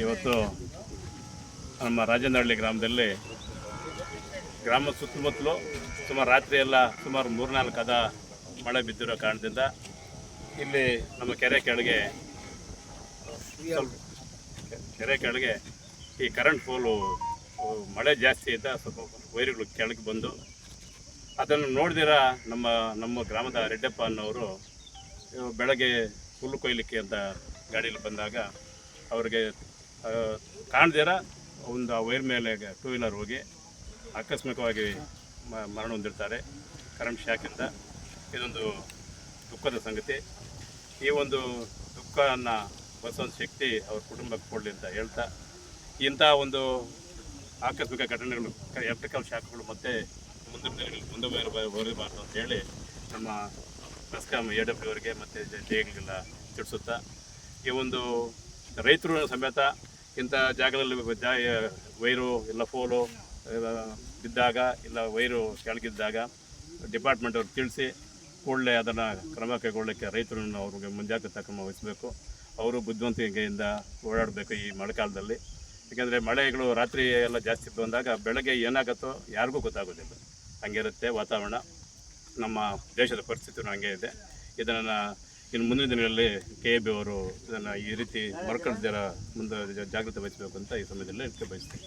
ಇವತ್ತು ನಮ್ಮ ರಾಜನಹಳ್ಳಿ ಗ್ರಾಮದಲ್ಲಿ ಗ್ರಾಮ ಸುತ್ತಮುತ್ತಲು ಸುಮಾರು ರಾತ್ರಿ ಎಲ್ಲ ಸುಮಾರು ಮೂರ್ನಾಲ್ಕು ಅದ ಮಳೆ ಬಿದ್ದಿರೋ ಕಾರಣದಿಂದ ಇಲ್ಲಿ ನಮ್ಮ ಕೆರೆ ಕೆಳಗೆ ಕೆರೆ ಕೆಳಗೆ ಈ ಕರೆಂಟ್ ಫೋಲು ಮಳೆ ಜಾಸ್ತಿ ಇದ್ದ ಸ್ವಲ್ಪ ವೈರುಗಳು ಕೆಳಗೆ ಬಂದು ಅದನ್ನು ನೋಡಿದಿರ ನಮ್ಮ ನಮ್ಮ ಗ್ರಾಮದ ರೆಡ್ಡಪ್ಪ ಅನ್ನೋರು ಬೆಳಗ್ಗೆ ಹುಲ್ಲು ಕೊಯ್ಲಿಕ್ಕೆ ಅಂತ ಗಾಡೀಲಿ ಬಂದಾಗ ಅವ್ರಿಗೆ ಕಾಣ್ದಿರ ಒಂದು ವೈರ್ ಮೇಲೆ ಟೂ ವೀಲರ್ ಹೋಗಿ ಆಕಸ್ಮಿಕವಾಗಿ ಮರಣ ಹೊಂದಿರ್ತಾರೆ. ಕರೆಂಟ್ ಶಾಕಿಂದ ಇದೊಂದು ದುಃಖದ ಸಂಗತಿ. ಈ ಒಂದು ದುಃಖವನ್ನು ಬಸವಂತ ಶಕ್ತಿ ಅವ್ರ ಕುಟುಂಬಕ್ಕೆ ಕೊಡಲಿ ಅಂತ ಹೇಳ್ತಾ, ಇಂಥ ಒಂದು ಆಕಸ್ಮಿಕ ಘಟನೆಗಳು, ಎಲೆಕ್ಟ್ರಿಕಲ್ ಶಾಕ್ಗಳು ಮತ್ತೆ ದಿನಗಳಲ್ಲಿ ಮುಂದೆ ಬರಬಾರ್ದು ಅಂತ ಹೇಳಿ ನಮ್ಮ ಮೆಸ್ಕಾಂ ಎ ಡಬ್ಲ್ಯೂ ಅವರಿಗೆ ಮತ್ತು ಜೆಗಳಿಗೆಲ್ಲ ತಿಳಿಸುತ್ತಾ, ಈ ಒಂದು ರೈತರು ಸಮೇತ ಇಂಥ ಜಾಗದಲ್ಲಿ ಜಾ ವೈರು ಇಲ್ಲ ಫೋಲು ಬಿದ್ದಾಗ ಇಲ್ಲ ವೈರು ಕೆಳಗಿದ್ದಾಗ ಡಿಪಾರ್ಟ್ಮೆಂಟ್ ಅವ್ರಿಗೆ ತಿಳಿಸಿ ಕೂಡಲೇ ಅದನ್ನು ಕ್ರಮ ಕೈಗೊಳ್ಳಲಿಕ್ಕೆ ರೈತರನ್ನು ಅವ್ರಿಗೆ ಮುಂಜಾಗ್ರತಾ ಕ್ರಮ ವಹಿಸಬೇಕು. ಅವರು ಬುದ್ಧಿವಂತಿಕೆಯಿಂದ ಓಡಾಡಬೇಕು ಈ ಮಳೆಗಾಲದಲ್ಲಿ. ಯಾಕೆಂದರೆ ಮಳೆಗಳು ರಾತ್ರಿ ಎಲ್ಲ ಜಾಸ್ತಿ ಬಂದಾಗ ಬೆಳಗ್ಗೆ ಏನಾಗುತ್ತೋ ಯಾರಿಗೂ ಗೊತ್ತಾಗೋದಿಲ್ಲ. ಹಂಗಿರುತ್ತೆ ವಾತಾವರಣ. ನಮ್ಮ ದೇಶದ ಪರಿಸ್ಥಿತಿನೂ ಹಂಗೆ ಇದೆ. ಇದನ್ನು ಇನ್ನು ಮುಂದಿನ ದಿನಗಳಲ್ಲಿ ಕೆ ಎ ಬಿ ಅವರು ಇದನ್ನು ಈ ರೀತಿ ಮರುಕಳಿಸ್ದಿರ ಮುಂದೆ ಜಾಗೃತಿ ವಹಿಸಬೇಕು ಅಂತ ಈ ಸಮಯದಲ್ಲಿ ಬಯಸ್ತೀನಿ.